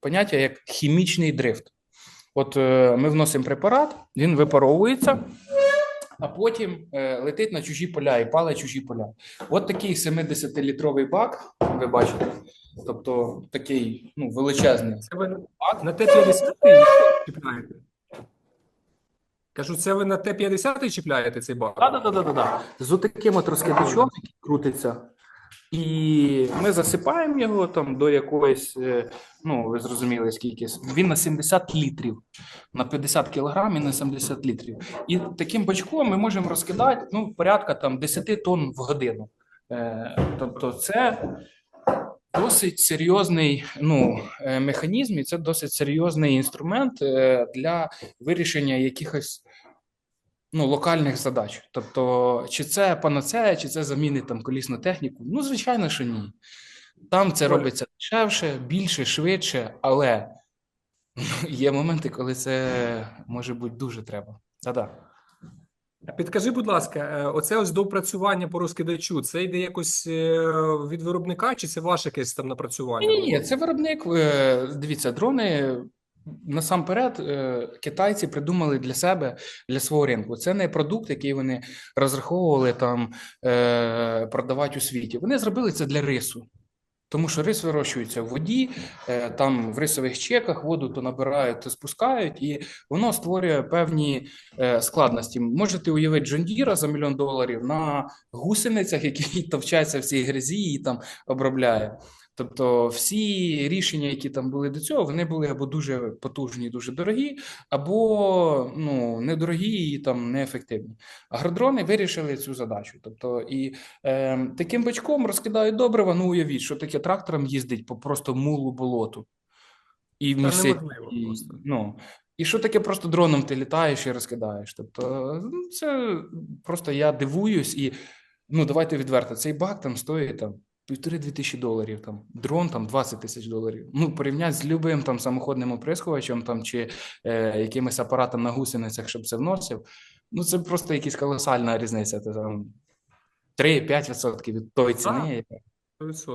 поняття як хімічний дрифт. От е, ми вносимо препарат, він випаровується, а потім е, летить на чужі поля і палить чужі поля. От такий 70-літровий бак, ви бачите, тобто такий ну, величезний. Це ви бак. на Т-50 чіпляєте? Кажу, це ви на Т-50 чіпляєте цей бак? Да, да, да, да, да. З таким от розкидачом, який крутиться. І ми засипаємо його там до якоїсь, е, ну ви зрозуміли, скільки він на 70 літрів, на 50 кілограм і на 70 літрів. І таким бачком ми можемо розкидати ну, порядка там 10 тонн в годину. Е, тобто, це досить серйозний ну, е, механізм, і це досить серйозний інструмент для вирішення якихось ну, локальних задач. Тобто, чи це панацея, чи це замінить там колісну техніку? Ну, звичайно, що ні. Там це робиться дешевше, більше, швидше, але є моменти, коли це може бути дуже треба. Та-да. Підкажи, будь ласка, е, оце ось доопрацювання по розкидачу, це йде якось е, від виробника, чи це ваше якесь там напрацювання? Ні, ні, це виробник. е, Дивіться, дрони насамперед е, китайці придумали для себе, для свого ринку. Це не продукт, який вони розраховували там е, продавати у світі. Вони зробили це для рису. Тому що рис вирощується в воді, е, там в рисових чеках воду то набирають, то спускають, і воно створює певні складності. Можете уявити Джондіра за мільйон доларів на гусеницях, які товчаться в цій грязі і там обробляє. Тобто всі рішення, які там були до цього, вони були або дуже потужні, дуже дорогі, або ну недорогі і там неефективні. Агродрони вирішили цю задачу. Тобто, і е, таким бачком розкидають добрива. Ну уявіть, що таке трактором їздить по просто мулу болоту і місить. І, ну, і що таке просто дроном ти літаєш і розкидаєш? Тобто, ну, це просто я дивуюсь, і ну давайте відверто, цей бак там стоїть там півтори-дві тисячі доларів, там дрон там 20 тисяч доларів. Ну, порівняти з любим там самоходним оприскувачем там чи е, якимось апаратом на гусеницях, щоб це вносив. Ну, це просто якась колосальна різниця. Це там 3-5% від тої ціни. яка 100%.